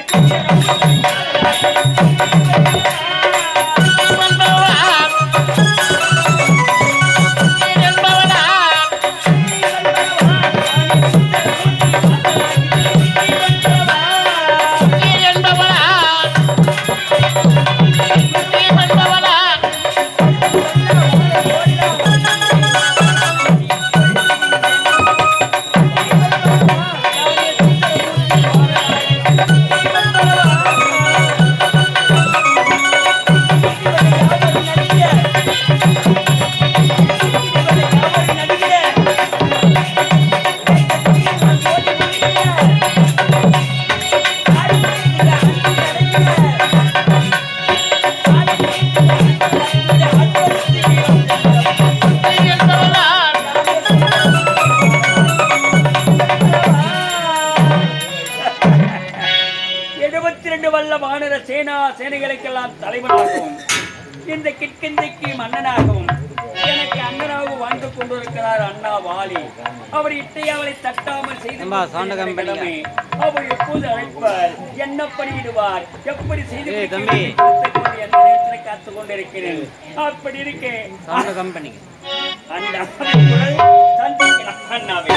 எழுபத்தி ரெண்டு வல்ல வானர சேனா சேனைகளுக்கெல்லாம் தலைவனாகவும் இந்த கிட்கிந்தைக்கு மன்னனாகவும் எனக்கு அண்ணனாகவும் வாழ்ந்து கொண்டிருக்கிறார் அண்ணா வாலி. அவர் இட்டை அவளை தட்டாமல் செய்து கடமை. அவர் எப்போது அழைப்பார்? என்ன பண்ணிடுவார் எப்படி செய்து காத்துக் கொண்டிருக்கிறேன். அப்படி கம்மி பண்ணிக்க அண்ணா அண்ணாவே.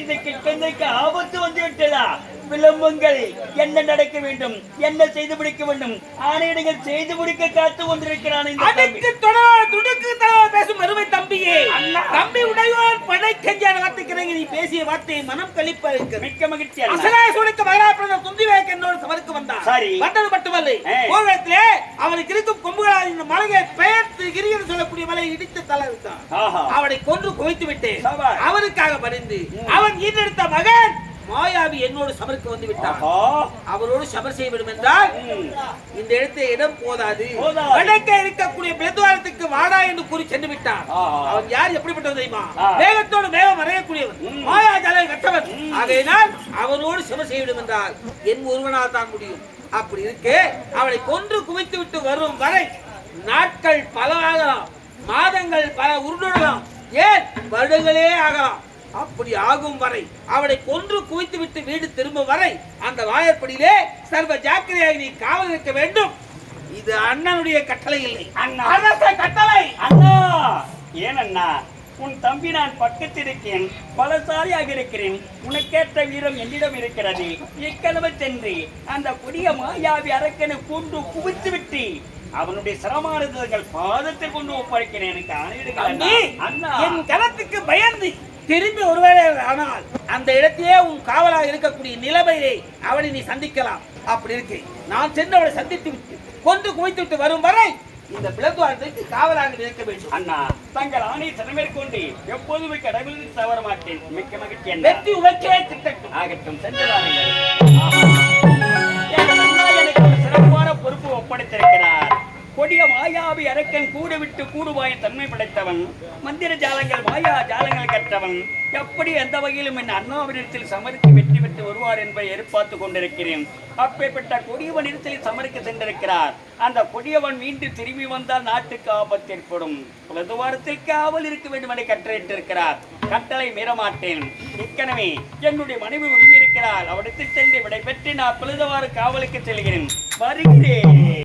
இந்த கிட்டந்தைக்கு ஆபத்து வந்து விட்டதா? விளம்புங்கள் என்ன நடக்க வேண்டும் என்ன செய்து முடிக்க வேண்டும் ஆணையிடங்கள் செய்து முடிக்க காத்து கொண்டிருக்கிறான். அடுக்கு துடுக்கு பேசும் அருமை தம்பியே. தம்பி உடையோர் படை கெஞ்சான வார்த்தைக்கு நீ பேசிய வார்த்தை மனம் கழிப்பா இருக்கு மிக்க மகிழ்ச்சி. அசலாய துந்திவேக் என்னோடு சபருக்கு வந்தான் சரி. வந்தது மட்டுமல்ல. கோவிலத்திலே அவனுக்கு இருக்கும் கொம்புகளால் இந்த மலையை பெயர்த்து கிரிகன் சொல்லக்கூடிய மலையை இடித்து தலை. அவனை கொன்று குவித்து. அவனுக்காக பரிந்து ம். அவன் ஈட்டெடுத்த மகன் மாயாவி என்னோடு சபருக்கு வந்து விட்டான் ஆஹா. அவரோடு சபர் செய்ய வேண்டும் என்றால். இந்த இடத்தை இடம் போதாது. வடக்க இருக்கக்கூடிய பிளத்துவாரத்துக்கு வாடா என்று கூறி சென்று விட்டான் ஆஹா. அவன் யார் எப்படிப்பட்டவன் தெரியுமா. வேகத்தோடு வேகம் வரையக்கூடியவன். மாயாஜாலை கற்றவன் ஆகையினால் அவனோடு சிவ செய்ய வேண்டும் என்றால் என் ஒருவனால் தான் முடியும் அப்படி இருக்கு அவனை கொன்று குவித்து விட்டு வரும் வரை நாட்கள் பல ஆகலாம் மாதங்கள் பல உருண்டலாம் ஏன் வருடங்களே ஆகலாம் அப்படி ஆகும் வரை அவனை கொன்று குவித்து விட்டு வீடு திரும்பும் வரை அந்த வாயற்படியிலே சர்வ ஜாக்கிரதையாக நீ காவல் இருக்க வேண்டும். இது அண்ணனுடைய கட்டளை இல்லை. அண்ணா. அரச கட்டளை! அண்ணா! ஏன் அண்ணா உன் தம்பி நான் பக்கத்தில் இருக்கேன் பலசாலியாக இருக்கிறேன். உனக்கேற்ற வீரம் என்னிடம் இருக்கிறது. இக்கனவு சென்று அந்த புதிய மாயாவி அரக்கனை கொண்டு குவித்து விட்டு அவனுடைய சிரமானதுகள் பாதத்தில் கொண்டு ஒப்படைக்கிறேன். எனக்கு ஆணையிடுங்கள் என் கலத்துக்கு பயந்து திரும்பி ஒருவேளை ஆனால் அந்த இடத்திலே உன் காவலாக இருக்கக்கூடிய நிலைமையை அவனை நீ சந்திக்கலாம். அப்படி இருக்கு. நான் சென்று அவளை சந்தித்து விட்டு கொண்டு குவித்து விட்டு வரும் வரை இந்த பிளத்துவாரத்திற்கு காவலாக இருக்க வேண்டும். அண்ணா தங்கள் ஆணை சிறமேற்கொண்டு எப்போதுமே கடவுள் தவற மாட்டேன் மிக்க மகிழ்ச்சி. வெற்றி உனக்கே திட்டட்டும் ஆகட்டும் சென்று கொடிய மாயாவி அரக்கன் கூடு விட்டு கூடுவாய தன்மை படைத்தவன். மந்திர ஜாலங்கள் மாயா ஜாலங்கள் கற்றவன். எப்படி எந்த வகையிலும் என் அண்ணாவிடத்தில் சமருக்கு வெற்றி பெற்று வருவார் என்பதை எதிர்பார்த்து கொண்டிருக்கிறேன். அப்பேற்பட்ட கொடியவனிடத்தில் சமருக்கு சென்றிருக்கிறார். அந்த கொடியவன் மீண்டும் திரும்பி வந்தால் நாட்டுக்கு ஆபத்து ஏற்படும். புலதுவாரத்தில் காவல் இருக்க வேண்டும் என கட்டளையிட்டிருக்கிறார். கட்டளை மீறமாட்டேன். ஏற்கனவே என்னுடைய மனைவி உரிமை இருக்கிறார் அவரிடத்தில் சென்று விடை பெற்று நான் புலதுவார காவலுக்கு செல்கிறேன். வருகிறேன்.